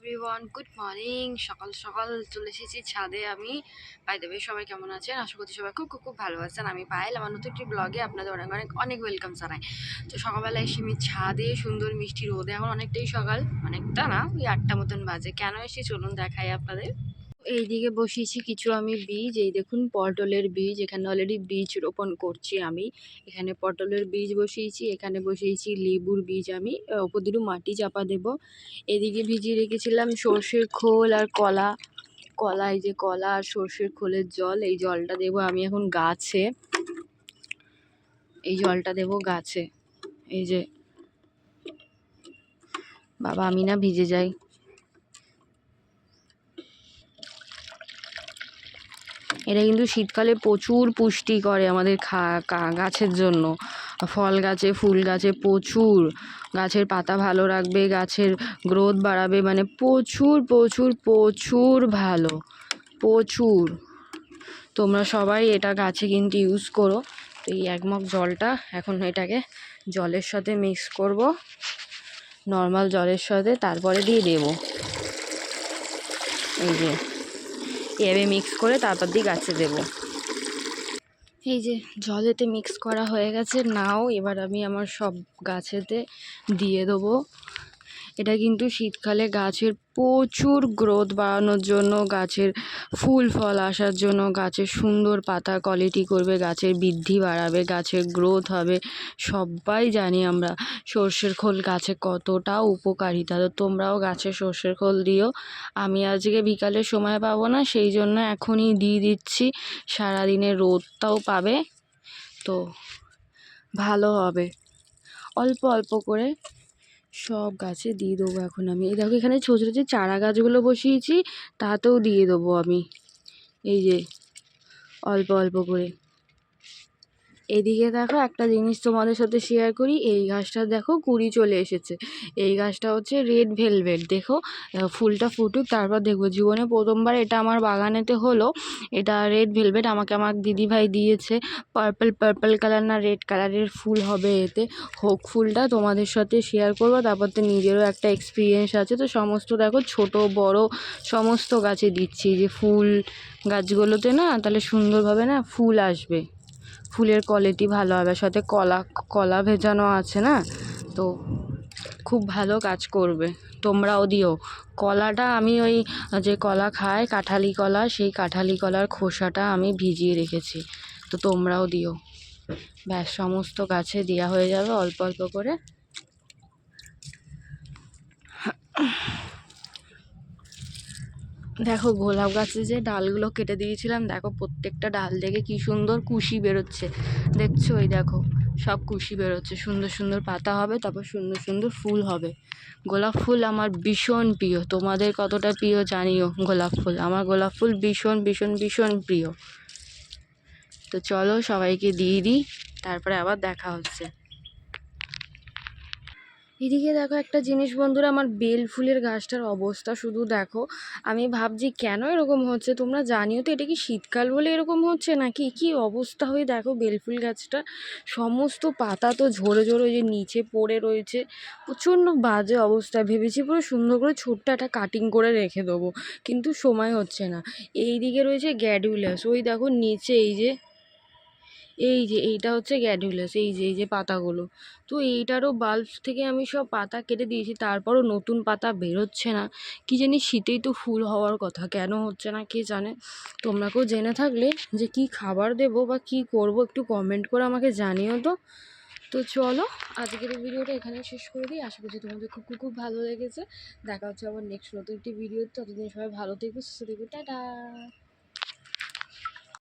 Everyone good morning সকাল সকাল চলে এসেছি ছাদে আমি। পাই দেবে সবাই কেমন আছেন? আশা করছি সবাই খুব খুব খুব ভালো আছেন। আমি পাইল আমার নতুন একটি ব্লগে আপনাদের অনেক অনেক অনেক ওয়েলকাম জানাই। তো সকালবেলা এসে আমি ছাদে সুন্দর মিষ্টি রোদে, এখন অনেকটাই সকাল, অনেকটা না, ওই আটটা মতন বাজে। কেন এসে চলুন দেখাই আপনাদের। এইদিকে বসিয়েছি কিছু আমি বীজ। এই দেখুন, পটলের বীজ। এখানে অলরেডি বীজ রোপণ করছি আমি। এখানে পটলের বীজ বসিয়েছি, এখানে বসিয়েছি লেবুর বীজ আমি। ওপর দিকে মাটি চাপা দেব। এদিকে ভিজিয়ে রেখেছিলাম সর্ষের খোল আর কলা। কলা, এই যে কলা আর সর্ষের খোলের জল, এই জলটা দেব আমি এখন গাছে। এই জলটা দেব গাছে। এই যে, বাবা আমি না ভিজে যাই। এটা কিন্তু শীতকালে প্রচুর পুষ্টি করে আমাদের খা গাছের জন্য। ফল গাছে, ফুল গাছে প্রচুর। গাছের পাতা ভালো রাখবে, গাছের গ্রোথ বাড়াবে মানে প্রচুর প্রচুর প্রচুর ভালো। প্রচুর। তোমরা সবাই এটা গাছে কিন্তু ইউজ করো। তো এই একমগ জলটা এখন এটাকে জলের সাথে মিক্স করব। নর্মাল জলের সাথে, তারপরে দিয়ে দেবো। এই যে। এভাবে মিক্স করে তারপর দিয়ে গাছে দেব। এই যে জলেতে মিক্স করা হয়ে গেছে, নাও এবার আমি আমার সব গাছেতে দিয়ে দেবো। এটা কিন্তু শীতকালে গাছের প্রচুর গ্রোথ বাড়ানোর জন্য, গাছের ফুল, ফল আসার জন্য, গাছের সুন্দর পাতা কোয়ালিটি করবে, গাছের বৃদ্ধি বাড়াবে, গাছের গ্রোথ হবে। সবাই জানি আমরা সর্ষের খোল গাছে কতটা উপকারিতা। তো তোমরাও গাছে সর্ষের খোল দিও। আমি আজকে বিকালে সময় পাবো না, সেই জন্য এখনই দিয়ে দিচ্ছি। সারাদিনের রোদটাও পাবে, তো ভালো হবে। অল্প অল্প করে সব গাছে দিয়ে দেবো এখন আমি। এই দেখো, এখানে ছোটো ছোটো যে চারা গাছগুলো বসিয়েছি, তাতেও দিয়ে দেবো আমি। এই যে, অল্প অল্প করে। এদিকে দেখো একটা জিনিস তোমাদের সাথে শেয়ার করি, এই গাছটা দেখো কুড়ি চলে এসেছে। এই গাছটা হচ্ছে রেড ভেলভেট দেখো ফুলটা ফুটুক, তারপর দেখব জীবনে প্রথমবার এটা আমার বাগানেতে হলো, এটা রেড ভেলভেট আমাকে আমার দিদিভাই দিয়েছে পার্পল পার্পল কালার না রেড কালারের ফুল হবে এতে। হোক ফুলটা তোমাদের সাথে শেয়ার করব, তারপর তো নিজেরও একটা এক্সপিরিয়েন্স আছে, তো সমস্ত দেখো ছোট, বড় সমস্ত গাছে দিচ্ছি, যে ফুল গাছগুলোতে না তাহলে সুন্দরভাবে না ফুল আসবে। ফুলের কোয়ালিটি ভালো হবে, সাথে কলা কলা ভেজানো আছে না? তো খুব ভালো কাজ করবে। তোমরাও দিও। কলাটা আমি ওই যে কলা খায়, কাঁঠালি কলা, সেই কাঁঠালি কলার খোসাটা আমি ভিজিয়ে রেখেছি। তো তোমরাও দিও। ব্যাস, সমস্ত গাছে দেওয়া হয়ে যাবে, অল্প অল্প করে। দেখো গোলাপ গাছে যে ডালগুলো কেটে দিয়েছিলাম, দেখো প্রত্যেকটা ডাল থেকে কি সুন্দর কুশি বেরোচ্ছে। দেখছ? ওই দেখো, সব কুশি বেরোচ্ছে। সুন্দর সুন্দর পাতা হবে, তারপর সুন্দর সুন্দর ফুল হবে। গোলাপ ফুল আমার ভীষণ প্রিয়। তোমাদের কতটা প্রিয় জানিও গোলাপ ফুল। আমার গোলাপ ফুল ভীষণ ভীষণ ভীষণ প্রিয়। তো চলো সবাইকে দিয়ে দিই, তারপরে আবার দেখা হচ্ছে। এদিকে দেখো একটা জিনিস বন্ধুরা, আমার বেল ফুলের গাছটার অবস্থা শুধু দেখো। আমি ভাবছি, কেন এরকম হচ্ছে? তোমরা জানিও তো, এটা কি শীতকাল বলে এরকম হচ্ছে নাকি? কি অবস্থা হয়ে দেখো বেলফুল গাছটা। সমস্ত পাতা তো ঝরে ঝরে যে নিচে পড়ে রয়েছে। প্রচণ্ড বাজে অবস্থা, ভেবেছি পুরো সুন্দর করে ছোট্ট একটা কাটিং করে রেখে দেবো, কিন্তু সময় হচ্ছে না। এই দিকে রয়েছে গ্যাডুলাস, ওই দেখো নিচে এই যে এই যে এইটা হচ্ছে গ্যাডুলাস, এই যে এই যে পাতাগুলো। তো এইটারও বাল্ব থেকে আমি সব পাতা কেটে দিয়েছি, তারপরও নতুন পাতা বেরোচ্ছে না। কি জানি শীতেই তো ফুল হওয়ার কথা, কেন হচ্ছে না কে জানে? তোমরা কেউ জেনে থাকলে যে কি খাবার দেবো বা কি করব, একটু কমেন্ট করে আমাকে জানিও তো। তো চলো, আজকের ভিডিওটা এখানে শেষ করে দিই। আশা করছি তোমাদের খুব খুব খুব ভালো লেগেছে। দেখা হচ্ছে আবার নেক্সট নতুন একটি ভিডিও ততদিন সবাই ভালো থেকো, সুস্থ থেকো, টাটা!